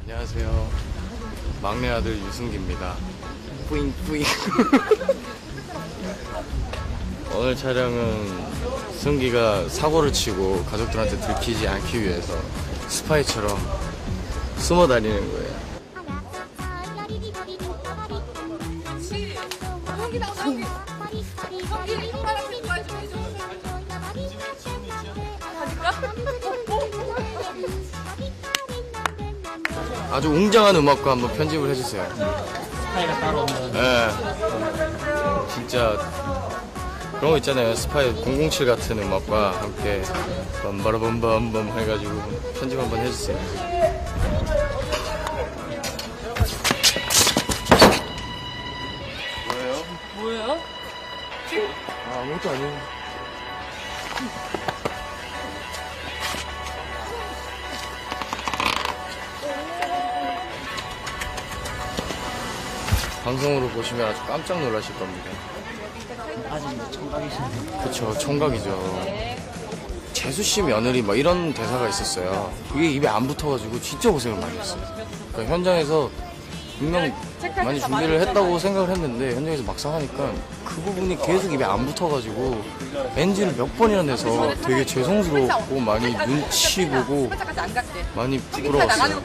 안녕하세요. 막내 아들 유승기입니다. 뿌잉 뿌잉. 오늘 촬영은 승기가 사고를 치고 가족들한테 들키지 않기 위해서 스파이처럼 숨어 다니는 거예요. 아주 웅장한 음악과 한번 편집을 해주세요. 스타일가 따로 없는 예. 진짜 그런 거 있잖아요. 스파이 007 같은 음악과 함께 빰바라밤밤밤 해가지고 편집 한번 해주세요. 뭐예요? 뭐예요? 아, 아무것도 아니에요. 방송으로 보시면 아주 깜짝 놀라실 겁니다. 아직 뭐 청각이신데 그쵸, 총각이죠. 재수 씨 며느리 막 이런 대사가 있었어요. 그게 입에 안 붙어가지고 진짜 고생을 많이 했어요. 그러니까 현장에서 분명 많이 준비를 했다고 생각을 했는데 현장에서 막상 하니까 그 부분이 계속 입에 안 붙어가지고 엔진을 몇 번이나 내서 되게 죄송스럽고 많이 눈치 보고 많이 부끄러웠어요.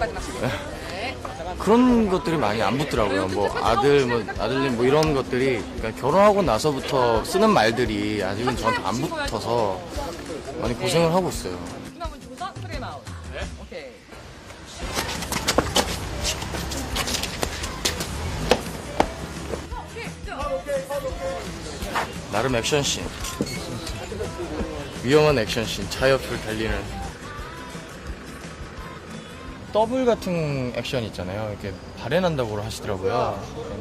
네. 그런 것들이 많이 안 붙더라고요. 뭐 아들, 뭐 아들님 뭐 이런 것들이 그러니까 결혼하고 나서부터 쓰는 말들이 아직은 저한테 안 붙어서 많이 고생을 하고 있어요. 오케이 나름 액션씬. 위험한 액션씬. 차 옆을 달리는. 더블 같은 액션 있잖아요. 이렇게 발해난다고 하시더라고요.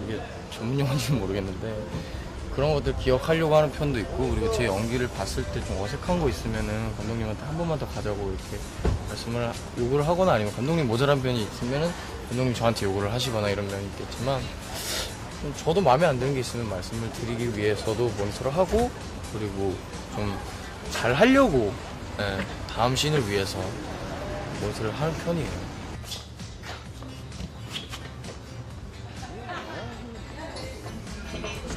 이게 전문 용어인지는 모르겠는데. 그런 것들 기억하려고 하는 편도 있고, 그리고 제 연기를 봤을 때 좀 어색한 거 있으면은 감독님한테 한 번만 더 가자고 이렇게 말씀을, 하- 요구를 하거나 아니면 감독님 모자란 편이 있으면은 감독님 저한테 요구를 하시거나 이런 면이 있겠지만, 좀 저도 마음에 안 드는 게 있으면 말씀을 드리기 위해서도 모니터를 하고 그리고 좀 잘 하려고 예, 다음 씬을 위해서 모니터를 하는 편이에요.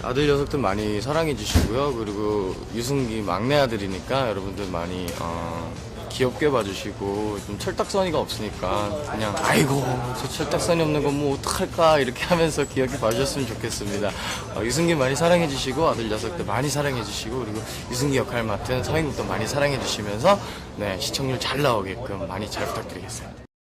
아들 녀석들 많이 사랑해 주시고요. 그리고 유승기 막내 아들이니까 여러분들 많이 어, 귀엽게 봐주시고 좀 철딱서니가 없으니까 그냥 아이고 저 철딱서니 없는 건 뭐 어떡할까 이렇게 하면서 귀엽게 봐주셨으면 좋겠습니다. 어, 유승기 많이 사랑해 주시고 아들 녀석들 많이 사랑해 주시고 그리고 유승기 역할 맡은 서인국도 많이 사랑해 주시면서 네, 시청률 잘 나오게끔 많이 잘 부탁드리겠습니다.